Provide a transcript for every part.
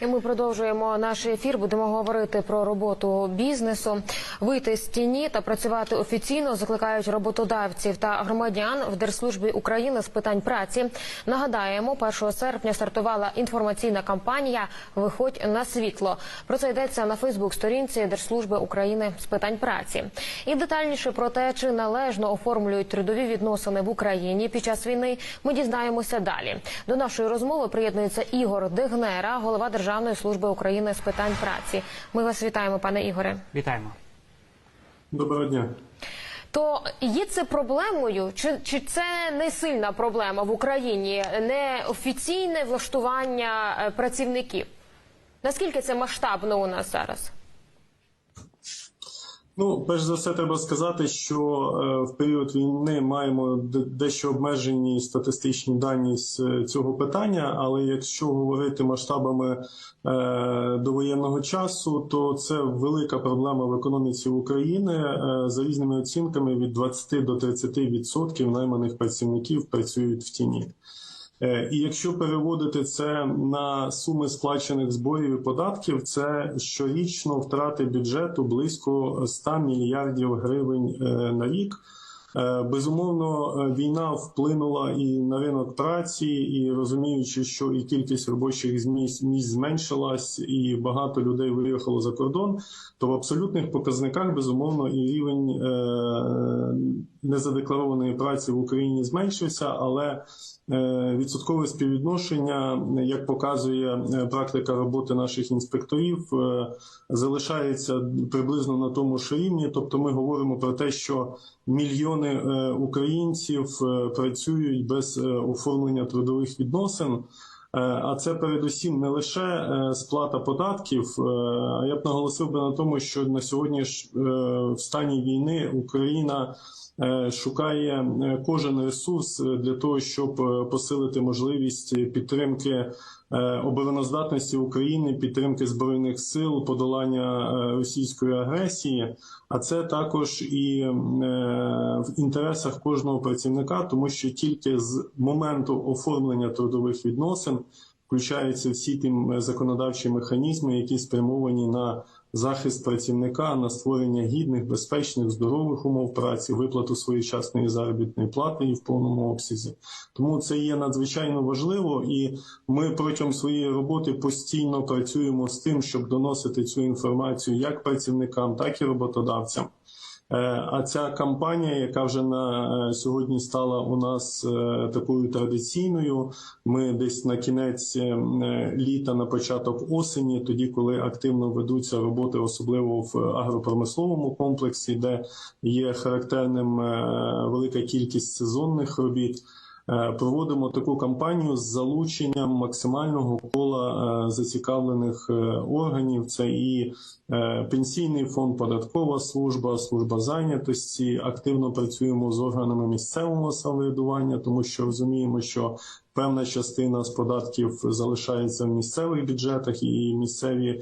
І ми продовжуємо наш ефір. Будемо говорити про роботу бізнесу. Вийти з тіні та працювати офіційно закликають роботодавців та громадян в Держслужбі України з питань праці. Нагадаємо, 1 серпня стартувала інформаційна кампанія Виходь на світло. Про це йдеться на Фейсбук-сторінці Держслужби України з питань праці. І детальніше про те, чи належно оформлюють трудові відносини в Україні під час війни, ми дізнаємося далі. До нашої розмови приєднується Ігор Дегнера, голова Державної служби України з питань праці. Ми вас вітаємо, пане Ігоре. Вітаємо. Доброго дня. То є це проблемою, чи, чи це не сильна проблема в Україні, не офіційне влаштування е, працівників? Наскільки це масштабно у нас зараз? Ну, перш за все, треба сказати, що е, в період війни маємо дещо обмежені статистичні дані з е, цього питання. Але якщо говорити масштабами е, довоєнного часу, то це велика проблема в економіці України. За різними оцінками від 20 до 30 відсотків найманих працівників працюють в тіні. Е, І якщо переводити це на суми сплачених зборів і податків, це щорічно втрати бюджету близько 100 мільярдів гривень е, на рік. Е, Безумовно, війна вплинула і на ринок праці, і розуміючи, що і кількість робочих місць, місць зменшилась, і багато людей виїхало за кордон, то в абсолютних показниках безумовно і рівень незадекларованої праці в Україні зменшився, але відсоткове співвідношення, як показує е, практика роботи наших інспекторів, е, залишається приблизно на тому ж рівні. Тобто, ми говоримо про те, що мільйони е, українців е, працюють без е, оформлення трудових відносин. Е, А це передусім не лише е, сплата податків. е, А я б наголосив би на тому, що на сьогодні в стані війни Україна шукає кожен ресурс для того, щоб посилити можливість підтримки обороноздатності України, підтримки збройних сил, подолання е, російської агресії. А це також і е, в інтересах кожного працівника, тому що тільки з моменту оформлення трудових відносин включаються всі ті законодавчі механізми, які спрямовані на захист працівника, на створення гідних, безпечних, здорових умов праці, виплату своєчасної заробітної плати і в повному обсязі. Тому це є надзвичайно важливо, і ми протягом своєї роботи постійно працюємо з тим, щоб доносити цю інформацію як працівникам, так і роботодавцям. Е, А ця кампанія, яка вже на е, сьогодні стала у нас е, такою традиційною, ми десь на кінець літа, на початок осені, тоді, коли активно ведуться роботи, особливо в агропромисловому комплексі, де є характерним велика кількість сезонних робіт. Е, Проводимо таку кампанію з залученням максимального кола е, зацікавлених е, органів. Це і пенсійний фонд, податкова служба, служба зайнятості. Активно працюємо з органами місцевого самоврядування, тому що розуміємо, що певна частина з податків залишається в місцевих бюджетах, і місцеві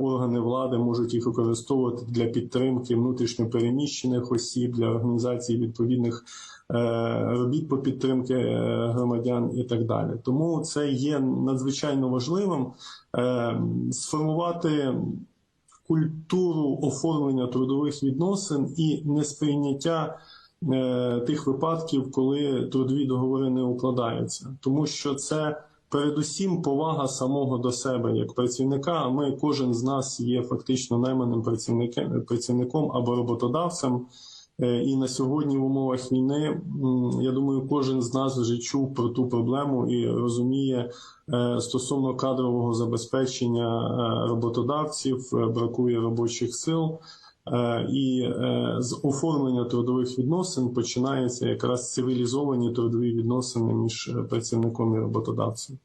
органи влади можуть їх використовувати для підтримки внутрішньопереміщених осіб, для організації відповідних е, робіт по підтримки е, громадян і так далі. Тому це є надзвичайно важливим е, сформувати культуру оформлення трудових відносин і несприйняття тих випадків, коли трудові договори не укладаються, тому що це. Передусім, повага самого до себе як працівника. А Ми кожен з нас є фактично найманим працівником або роботодавцем. Е, І на сьогодні в умовах війни я думаю, кожен з нас вже чув про ту проблему і розуміє е, стосовно кадрового забезпечення е, роботодавців, бракує робочих сил. І з оформлення трудових відносин починаються якраз цивілізовані трудові відносини між працівником і роботодавцем.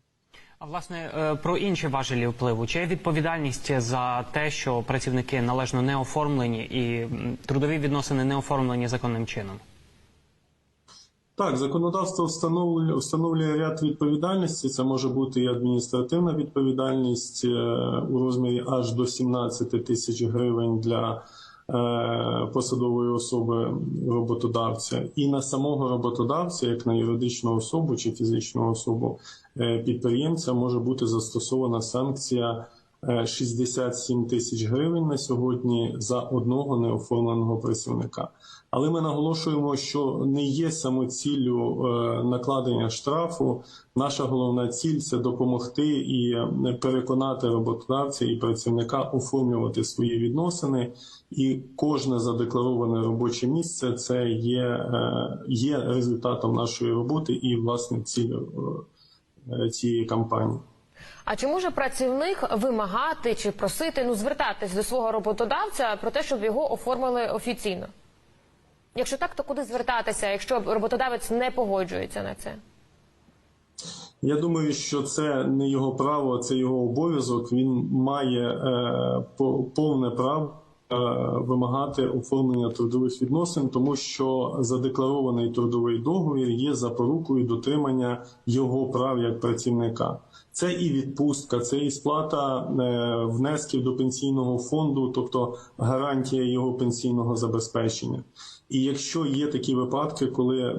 А власне е, про інші важелі впливу. Чи є відповідальність за те, що працівники належно не оформлені і трудові відносини не оформлені законним чином? Так, законодавство встановлює, встановлює ряд відповідальності. Це може бути і адміністративна відповідальність е, у розмірі аж до 17 тисяч гривень для посадової особи роботодавця, і на самого роботодавця, як на юридичну особу чи фізичну особу е, підприємця, може бути застосована санкція. Е, 67 тисяч гривень на сьогодні за одного неоформленого працівника. Але ми наголошуємо, що не є самоціллю е, накладення штрафу. Наша головна ціль це допомогти і е, переконати роботодавця і працівника оформлювати свої відносини. І кожне задеклароване робоче місце це є, е, є результатом нашої роботи і власне ціллю е, цієї кампанії. А чи може працівник вимагати чи просити ну звертатись до свого роботодавця про те, щоб його оформили офіційно? Якщо так, то куди звертатися, якщо роботодавець не погоджується на це? Я думаю, що це не його право, це його обов'язок. Він має е, повне право вимагати оформлення трудових відносин, тому що задекларований трудовий договір є запорукою дотримання його прав як працівника. Це і відпустка, це і сплата е, внесків до пенсійного фонду, тобто гарантія його пенсійного забезпечення. І якщо є такі випадки, коли е,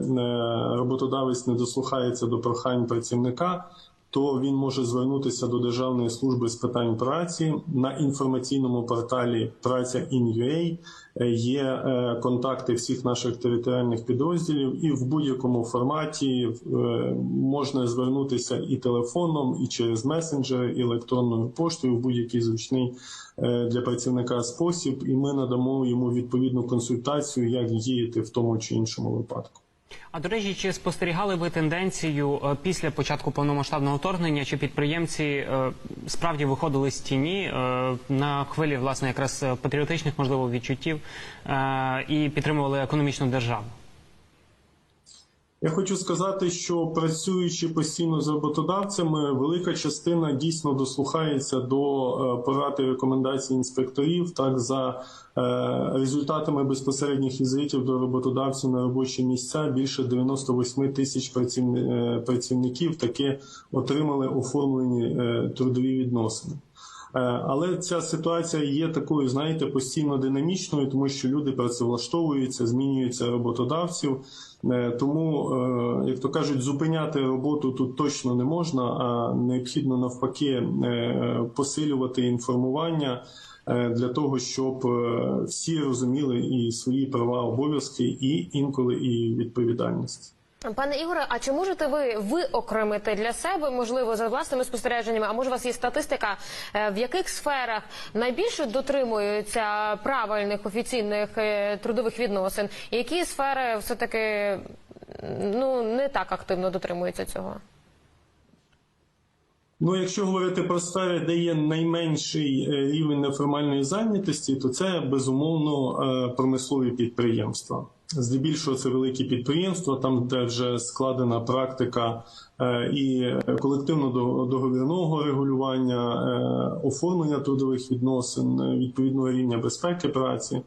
роботодавець не дослухається до прохань працівника, то він може звернутися до Державної служби з питань праці на інформаційному порталі Праця Е, Є е, контакти всіх наших територіальних підрозділів, і в будь-якому форматі е, можна звернутися і телефоном, і через месенджери, і електронною поштою в будь-який зручний для працівника спосіб, і ми надамо йому відповідну консультацію, як діяти в тому чи іншому випадку. А до речі, чи спостерігали ви тенденцію е, після початку повномасштабного вторгнення, чи підприємці е, справді виходили з тіні е, на хвилі власне якраз патріотичних можливо відчуттів і підтримували економічну державу? Я хочу сказати, що працюючи постійно з роботодавцями, велика частина дійсно дослухається до е, порад і рекомендацій інспекторів. Так за е, результатами безпосередніх візитів до роботодавців на робочі місця більше 98 тисяч е, працівників таки отримали оформлені трудові відносини. Е, Але ця ситуація є такою, знаєте, постійно динамічною, тому що люди працевлаштовуються, змінюються роботодавців. Е, Тому, е, як то кажуть, зупиняти роботу тут точно не можна, а необхідно навпаки посилювати інформування для того, щоб всі розуміли і свої права, обов'язки, і інколи і відповідальність. Пане Ігоре, а чи можете ви виокремити для себе, можливо, за власними спостереженнями, а може у вас є статистика, е, в яких сферах найбільше дотримуються правильних офіційних е, трудових відносин, які сфери все таки ну не так активно дотримуються цього? Ну, якщо говорити про сфери, де є найменший е, рівень неформальної зайнятості, то це безумовно промислові підприємства. Здебільшого це великі підприємства, там де вже складена практика е, і колективно-договірного регулювання, е, оформлення трудових відносин, е, відповідного рівня безпеки праці.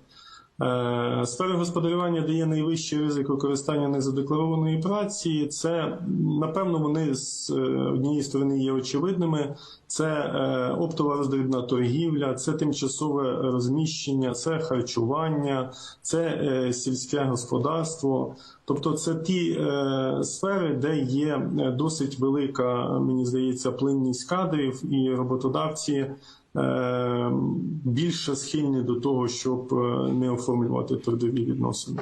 Е, Сфери господарювання, де є найвищий ризик використання незадекларованої праці, це напевно вони з е, однієї сторони є очевидними. Це е, оптова роздрібна торгівля, це тимчасове розміщення, це харчування, це сільське господарство. Тобто, це ті сфери, де є досить велика, мені здається, плинність кадрів і роботодавці більше схильні до того, щоб е, не оформлювати трудові відносини.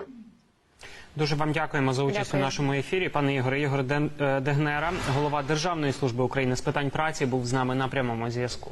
Дуже вам дякуємо за участь Дякую. у нашому ефірі. Пане Ігоре, Ігор е, Дегнера, голова Державної служби України з питань праці, був з нами на прямому зв'язку.